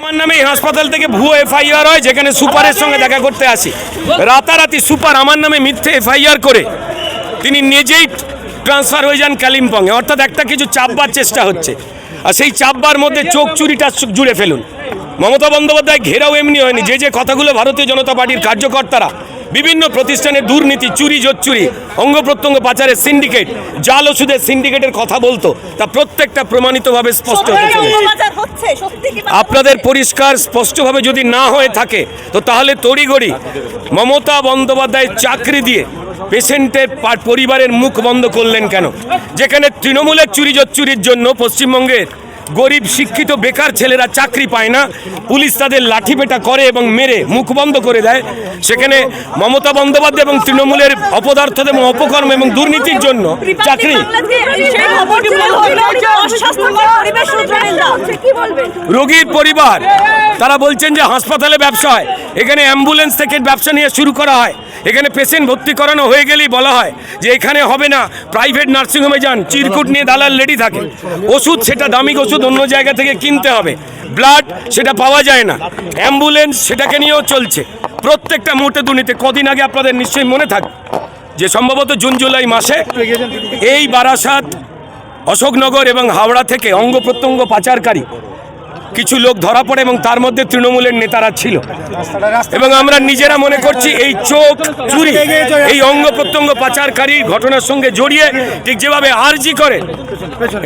আমার নামে এই হাসপাতাল থেকে ভুয়ো এফআইআর হয়, যেখানে সুপারের সঙ্গে দেখা করতে আসি। রাতারাতি সুপার আমার নামে মিথ্যে এফআইআর করে, তিনি নিজেই ট্রান্সফার হয়ে যান কালিম্পংয়ে। অর্থাৎ একটা কিছু চাপবার চেষ্টা হচ্ছে। আর সেই চাপবার মধ্যে চোখ চুরিটা জুড়ে ফেলুন। মমতা বন্দ্যোপাধ্যায় ঘেরাও এমনি হয়নি। যে যে কথাগুলো ভারতীয় জনতা পার্টির কার্যকর্তারা বিভিন্ন প্রতিষ্ঠানে দুর্নীতি চুরি জোচ্চুরি অঙ্গ প্রত্যঙ্গ পাচারের সিন্ডিকেট জাল ওষুধের সিন্ডিকেটের কথা বলতো। তা প্রত্যেকটা প্রমাণিতভাবে স্পষ্ট আপনাদের পরিষ্কার স্পষ্টভাবে যদি না হয়ে থাকে তো তাহলে তড়িগড়ি মমতা বন্দ্যোপাধ্যায় চাকরি দিয়ে পেশেন্টের পরিবারের মুখ বন্ধ করলেন কেন? যেখানে তৃণমূলের চুরি চুরির জন্য পশ্চিমবঙ্গের গরিব, শিক্ষিত, বেকার ছেলেরা চাকরি পায় না। পুলিশ তাদের লাঠিপেটা করে এবং মেরে, মুখ বন্ধ করে দেয়। সেখানে মমতা বন্দ্যোপাধ্যায় এবং তৃণমূলের অপদার্থ এবং অপকর্ম এবং দুর্নীতির জন্য চাকরি। রোগীর পরিবার, তারা বলছেন যে হাসপাতালে ব্যবসা হয়। এখানে অ্যাম্বুলেন্স থেকে ব্যবসা নিয়ে শুরু করা হয়। এখানে পেশেন্ট ভর্তি করানো হয়ে গেলেই বলা হয় যে এখানে হবে না। প্রাইভেট নার্সিংহোমে যান, চিরকুট নিয়ে দালাল লেডি থাকে। ওষুধ সেটা দামি ওষুধ অন্য জায়গা থেকে কিনতে হবে। ব্লাড সেটা পাওয়া যায় না। অ্যাম্বুলেন্স সেটাকে নিয়েও চলছে। প্রত্যেকটা মুহূর্তে দুর্নীতি। কদিন আগে আপনাদের নিশ্চয়ই মনে থাকবে যে সম্ভবত জুন, জুলাই মাসে এই বারাসাত, অশোকনগর এবং হাওড়া থেকে অঙ্গ প্রত্যঙ্গ পাচারকারী কিছু লোক ধরা পড়ে এবং তার মধ্যে তৃণমূলের নেতারা ছিল। এবং আমরা নিজেরা মনে করছি এই চোখ চুরি, এই অঙ্গ প্রত্যঙ্গ পাচারকারী ঘটনার সঙ্গে জড়িয়ে ঠিক যেভাবে আরজি করে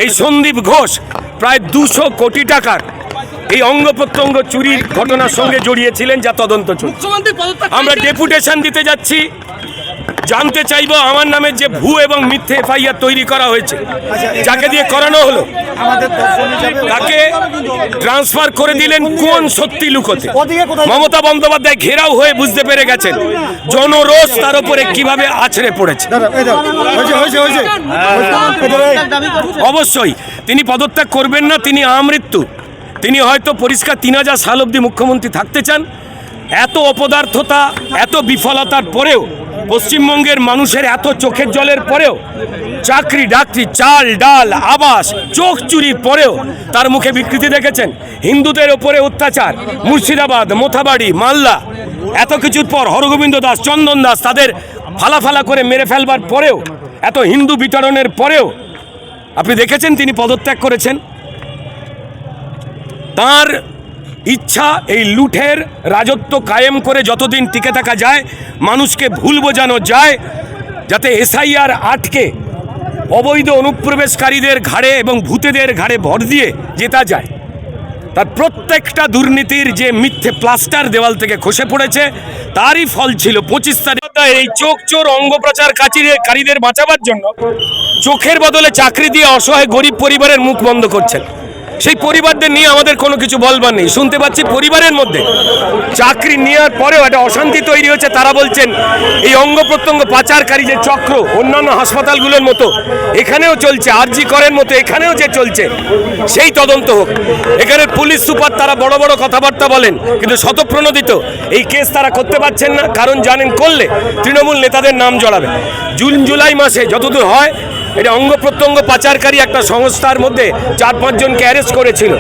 এই সন্দীপ ঘোষ প্রায় দুশো কোটি টাকার এই অঙ্গ প্রত্যঙ্গ চুরির ঘটনার সঙ্গে জড়িয়েছিলেন যা তদন্ত চলছে। আমরা ডেপুটেশন দিতে যাচ্ছি। জানতে চাইব আমার নামে যে ভু এবং মিথ্যে এফআইআর তৈরি করা হয়েছে। যাকে দিয়ে করানো হলো? তাকে ট্রান্সফার করে দিলেন কোন সত্যি লুকোতে? মমতা বন্দ্যোপাধ্যায় ঘেরাও হয়ে বুঝতে পেরে গেছেন জনরোষ তার উপরে কীভাবে আছড়ে পড়েছে। অবশ্যই, তিনি পদত্যাগ করবেন না, তিনি আমৃত্যু। তিনি হয়তো পরিষ্কার তিন হাজার সাল অব্দি মুখ্যমন্ত্রী থাকতে চান। এত অপদার্থতা, এত বিফলতার পরেও পশ্চিমবঙ্গের মানুষের এত চোখের জলের পরেও চাকরি, ডাকরি, চাল, ডাল, আবাস, চোখ চুরির পরেও তার মুখে বিকৃতি দেখেছেন। হিন্দুদের ওপরে অত্যাচার, মুর্শিদাবাদ, মোথাবাড়ি, মালদা, এত কিছুর পর হরগোবিন্দ দাস, চন্দন দাস তাদের ফালা ফালা করে মেরে ফেলবার পরেও, এত হিন্দু বিতরণের পরেও, আপনি দেখেছেন তিনি পদত্যাগ করেছেন? তার ইচ্ছা এই লুঠের রাজত্ব কায়েম করে যতদিন টিকে থাকা যায়, মানুষকে ভুল বোঝানো যায়, যাতে এসআইআর আটকে অবৈধ অনুপ্রবেশকারীদের ঘাড়ে এবং ভূতেদের ঘাড়ে ভর দিয়ে জেতা যায়। তার প্রত্যেকটা দুর্নীতির যে মিথ্যে প্লাস্টার দেওয়াল থেকে খসে পড়েছে, তারই ফল ছিল পঁচিশ তারিখ। এই চোখ চোর অঙ্গ প্রচার কারীদের বাঁচাবার জন্য চোখের বদলে চাকরি দিয়ে অসহায় গরিব পরিবারের মুখ বন্ধ করছেন। সেই পরিবারদের নিয়ে আমাদের কোনো কিছু বলবার নেই। শুনতে পাচ্ছি পরিবারের মধ্যে। চাকরি নেওয়ার পরেও একটা অশান্তি তৈরি হচ্ছে তারা বলছেন, এই অঙ্গ প্রত্যঙ্গ পাচারকারী যে চক্র, অন্যান্য হাসপাতালগুলোর মতো, এখানেও চলছে, আরজি করের মতো, এখানেও যে চলছে, সেই তদন্ত হোক। এখানে পুলিশ সুপার, তারা বড় বড় কথাবার্তা বলেন, কিন্তু শতপ্রণোদিত এই কেস তারা করতে পারছেন না। কারণ জানেন করলে তৃণমূল নেতাদের নাম জড়াবে। জুন, জুলাই মাসে যতদূর হয় এটা অঙ্গ প্রত্যঙ্গ পাচারকারী একটা সংস্থার মধ্যে চার পাঁচজনকে অ্যারেস্ট করেছিল।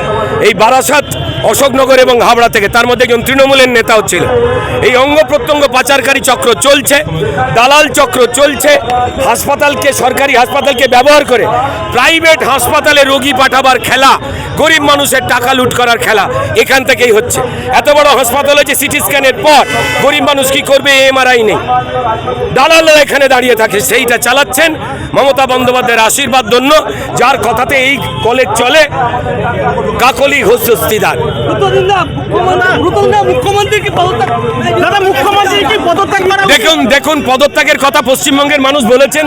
এই বারাসাত, অশোকনগর এবং হাবড়া থেকে। তার মধ্যে একজন তৃণমূলের নেতাও ছিল এই অঙ্গ প্রত্যঙ্গ পাচারকারী চক্র চলছে, দালাল চক্র চলছে। হাসপাতালকে, সরকারি হাসপাতালকে ব্যবহার করে প্রাইভেট হাসপাতালে রোগী পাঠাবার খেলা, গরিব মানুষের টাকা লুট করার খেলা এখান থেকেই হচ্ছে। এত বড় হাসপাতাল হচ্ছে সিটি স্ক্যানের পর, গরিব মানুষ কি করবে? এমআরআই নেই। দালালরা এখানে দাঁড়িয়ে থাকে, সেইটা চালাচ্ছেন। মমতা বন্দ্যোপাধ্যায়ের আশীর্বাদ ধন্য যার কথাতে এই কলেজ চলে কাকলি ঘোষ স্বস্তিদার দেখুন দেখুন পদত্যাগের কথা পশ্চিমবঙ্গের মানুষ বলেছেন।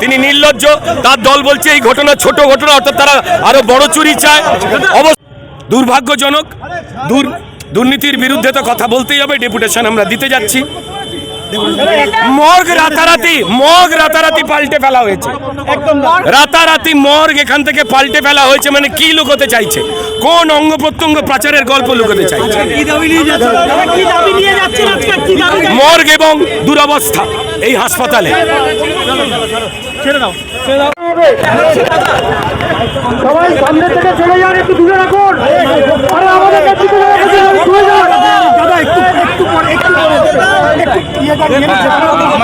তিনি নির্লজ্জ তার দল বলছে এই ঘটনা ছোট ঘটনা অর্থাৎ তারা আরও বড় চুরি চায়। অবশ্য দুর্ভাগ্যজনক দুর্নীতির বিরুদ্ধে তো কথা বলতেই হবে ডেপুটেশন আমরা দিতে যাচ্ছি। মর্গ রাতারাতি মর্গ রাতারাতি পাল্টে ফেলা হয়েছে। রাতারাতি মর্গ এখান থেকে পাল্টে ফেলা হয়েছে মানে কি লুকোতে চাইছে? কোন অঙ্গ প্রত্যঙ্গ পাচারের গল্প লুকোতে চাইছে? আজকে কি দাবি মর্গ এবং দুরবস্থা এই হাসপাতালে। ছেড়ে দাও ছেড়ে দাও। সবাই সামনে থেকে চলে যান একটু দূরে রাখুন। আরে আমাদের কাছে চলে যান দাদা একটু একটু পরে একটু পরে একটু ইয়েটা নিয়ে নিচ্ছে।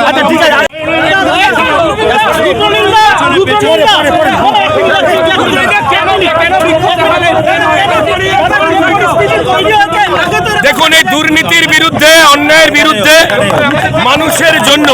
আচ্ছা ঠিক আছে দেখুন এই দুর্নীতির বিরুদ্ধে অন্যায়ের বিরুদ্ধে মানুষের জন্য